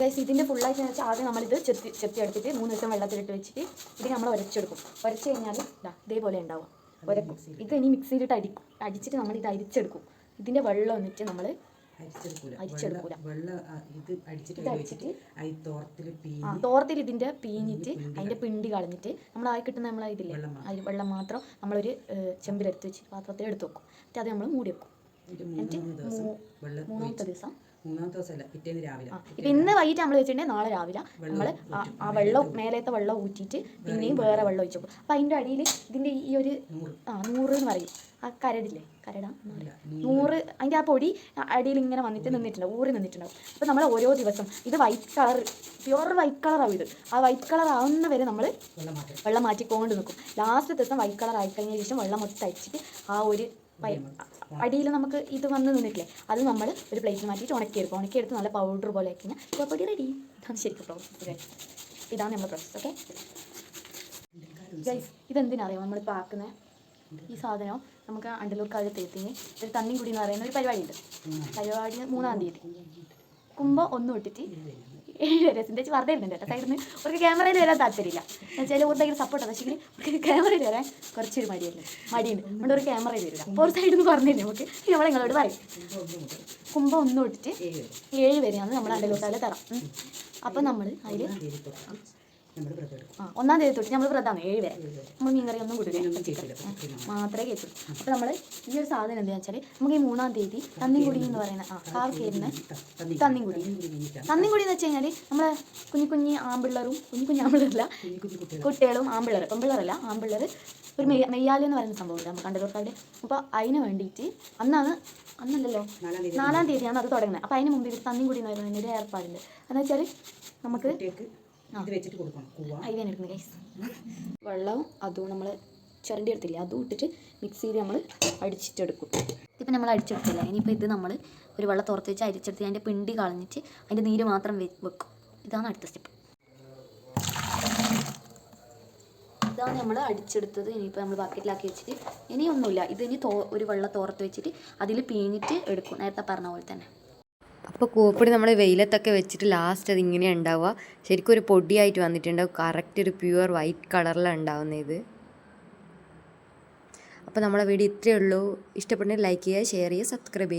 Guys ഇതിന്റെ ഫുള്ളായിട്ട് വെച്ചാൽ ആദ്യം നമ്മളിത് ചെത്തി ചെത്തി എടുത്തിട്ട് മൂന്ന് ദിവസം വെള്ളത്തിലിട്ട് വെച്ചിട്ട് ഇത് നമ്മൾ ഉരച്ചെടുക്കും ഉരച്ച് കഴിഞ്ഞാൽ ഇതാ ഇതേപോലെ ഉണ്ടാവും. ഉരക്കും ഇത് ഇനി മിക്സിയിലിട്ട് അടി അടിച്ചിട്ട് നമ്മൾ ഇത് അരിച്ചെടുക്കും. ഇതിന്റെ വെള്ളം വന്നിട്ട് നമ്മൾ അരിച്ചെടുക്കൂല. തോർത്തിൽ ഇതിന്റെ പീഞ്ഞിട്ട് അതിന്റെ പിണ്ടി കളഞ്ഞിട്ട് നമ്മൾ ആയി കിട്ടുന്ന നമ്മൾ ഇതില്ലേ? വെള്ളം മാത്രം. അതിൽ വെള്ളം മാത്രം നമ്മളൊരു ചെമ്പിലെടുത്ത് വെച്ച് പാത്രത്തിൽ എടുത്ത് വെക്കും. എന്നിട്ട് അത് നമ്മൾ മൂടി വെക്കും. എന്നിട്ട് മൂന്നാമത്തെ ദിവസം മൂന്നാമത്തെ ദിവസമല്ല പിറ്റേന്ന് രാവിലെ. ഇപ്പൊ ഇന്ന് വൈകിട്ട് നമ്മൾ വെച്ചിട്ടുണ്ടെങ്കിൽ നാളെ രാവിലെ നമ്മൾ ആ വെള്ളം മേലത്തെ വെള്ളം ഊറ്റിയിട്ട് പിന്നെയും വേറെ വെള്ളം ഒഴിച്ചു അപ്പൊ അതിന്റെ അടിയിൽ ഇതിന്റെ ഈ ഒരു ആ നൂറ് എന്ന് പറയും. ആ കരടില്ലേ? കരടാ. നൂറ്. അതിന്റെ ആ പൊടി അടിയിൽ ഇങ്ങനെ വന്നിട്ട് നിന്നിട്ടുണ്ടാവും ഊറി നിന്നിട്ടുണ്ടാവും അപ്പൊ നമ്മൾ ഓരോ ദിവസം ഇത് വൈറ്റ് കളർ പ്യുവർ വൈറ്റ് കളറാവും ഇത്. ആ വൈറ്റ് കളർ ആവുന്ന വരെ നമ്മൾ വെള്ളം മാറ്റിക്കൊണ്ട് നിൽക്കും ലാസ്റ്റ് ദിവസം വൈറ്റ് കളർ ആയിക്കഴിഞ്ഞ ശേഷം വെള്ളം മൊത്തം അടിച്ചിട്ട് ആ ഒരു അടിയിൽ നമുക്ക് ഇത് വന്ന് നിന്നിട്ടില്ലേ? അത് നമ്മൾ ഒരു പ്ലേറ്റിൽ മാറ്റിയിട്ട് ഉണക്കിയെടുക്കും. ഉണക്കിയെടുത്ത് നല്ല പൗഡർ പോലെ ആക്കി ചുവപ്പൊടി റെഡി ഇതാണ് ശരിക്കും പ്രോസസ് ഇതാണ് നമ്മുടെ പ്രോസസ് ഓക്കെ ഗൈസ് ഇതെന്തിനാ അറിയാം നമ്മളിപ്പോൾ ആക്കുന്ന ഈ സാധനം നമുക്ക് അണ്ടലൂർക്കാവ് തേത്തിന് ഒരു തന്നിൻകുടി എന്ന് പറയുന്ന ഒരു പരിപാടിയുണ്ട് പരിപാടി മൂന്നാം തീയതി. കുമ്പ ഒന്നും ഇട്ടിട്ട് ഏഴ് വരെ സിന്റെ വെറുതെ ഇരുന്നുണ്ട് കേട്ടോ. സൈഡിൽ നിന്ന് അവർക്ക് ക്യാമറയിൽ വരാൻ താല്പര്യമില്ല. എന്നുവെച്ചാൽ ഭയങ്കര സപ്പോർട്ടാണ് പക്ഷേ അവർക്ക് ക്യാമറയിൽ വരാൻ കുറച്ചൊരു മടിയല്ലേ മടിയുണ്ട്. അതുകൊണ്ട് ഒരു ക്യാമറയിൽ വരില്ല. അപ്പോൾ ഒരു സൈഡിൽ നിന്ന് പറഞ്ഞു നമുക്ക്? നമ്മൾ നിങ്ങളോട് പറയും. കുമ്പം ഒന്നും ഇട്ടിട്ട് ഏഴ് വരെയാണ് നമ്മൾ അണ്ടലോട്ടാൽ തരാം. അപ്പം നമ്മൾ അതിൽ ഒന്നാം തീയതി തൊട്ട് നമ്മൾ നമ്മൾ വ്രതമാണ് ഏഴ് വരെ നമ്മൾ മീൻകറി ഒന്നും കൂട്ടില്ല മാത്രമേ കേട്ടുള്ളൂ അപ്പോൾ നമ്മൾ ഈ ഒരു സാധനം എന്താ വെച്ചാൽ നമുക്ക് ഈ മൂന്നാം തീയതി തന്നിൻകുടി എന്ന് പറയുന്ന ആ തന്നി തന്നിൻകുടി തന്നിൻകുടി എന്ന് വെച്ച് കഴിഞ്ഞാൽ നമ്മളെ കുഞ്ഞു കുഞ്ഞി ആമ്പിള്ളറും കുഞ്ഞു കുഞ്ഞു ആമ്പിള്ളറല്ല കുട്ടികളും. ആമ്പിള്ളർ പെമ്പിള്ളറല്ല ആമ്പിള്ളർ ഒരു മെയ്യ മെയ്യാലി എന്ന് പറയുന്ന സംഭവമുണ്ട്. നമ്മൾ കണ്ടലൂർക്കാവിടെ അപ്പോൾ അതിന് വേണ്ടിയിട്ട് അന്നാണ് അന്നല്ലല്ലോ നാലാം തീയതിയാണ് അത് തുടങ്ങുന്നത്. അപ്പോൾ അതിന് മുമ്പ് ഇവർ തന്നിൻകുടി എന്ന് പറയുന്നതിന്റെ ഒരു ഏർപ്പാടുണ്ട്. എന്ന് വെച്ചാൽ നമുക്ക് ഇത് വെച്ചിട്ട് കൊടുക്കണം. കൂവ. അയ്യാൻ എടുക്കുന്നത് ഗൈസ് വെള്ളവും അതും നമ്മൾ ചിരണ്ടി എടുത്തില്ലേ അതും ഇട്ടിട്ട് മിക്സിയിൽ നമ്മൾ അടിച്ചിട്ടെടുക്കും. ഇതിപ്പോൾ നമ്മൾ അടിച്ചെടുത്തില്ല. ഇനിയിപ്പോൾ ഇത് നമ്മൾ ഒരു വെള്ളം തുറത്ത് വെച്ച് അരിച്ചെടുത്ത് അതിന്റെ പിണ്ടി കളഞ്ഞിട്ട് അതിന്റെ നീര് മാത്രം വെക്കും. ഇതാണ് അടുത്ത സ്റ്റെപ്പ് ഇതാണ് നമ്മൾ അടിച്ചെടുത്തത്. ഇനിയിപ്പോൾ നമ്മൾ ബക്കറ്റിലാക്കി വെച്ചിട്ട് ഇനിയൊന്നുമില്ല. ഇത് ഇനി തോ ഒരു വെള്ളം തോർത്ത് വെച്ചിട്ട് അതിൽ പീഞ്ഞിട്ട് എടുക്കും. നേരത്തെ പറഞ്ഞ പോലെ തന്നെ. അപ്പോൾ കൂപ്പിടി നമ്മൾ വെയിലത്തൊക്കെ വെച്ചിട്ട് ലാസ്റ്റ് അത് ഇങ്ങനെ ഉണ്ടാവുക. ശരിക്കും ഒരു പൊടിയായിട്ട് വന്നിട്ടുണ്ടാവും കറക്റ്റ് ഒരു പ്യുവർ വൈറ്റ് കളറിലാണ് ഉണ്ടാവുന്നത് ഇത്. അപ്പോൾ നമ്മളെ വീഡിയോ ഇത്രയേ ഉള്ളൂ. ഇഷ്ടപ്പെട്ടെങ്കിൽ ലൈക്ക് ചെയ്യുക ഷെയർ ചെയ്യുക സബ്സ്ക്രൈബ് ചെയ്യുക.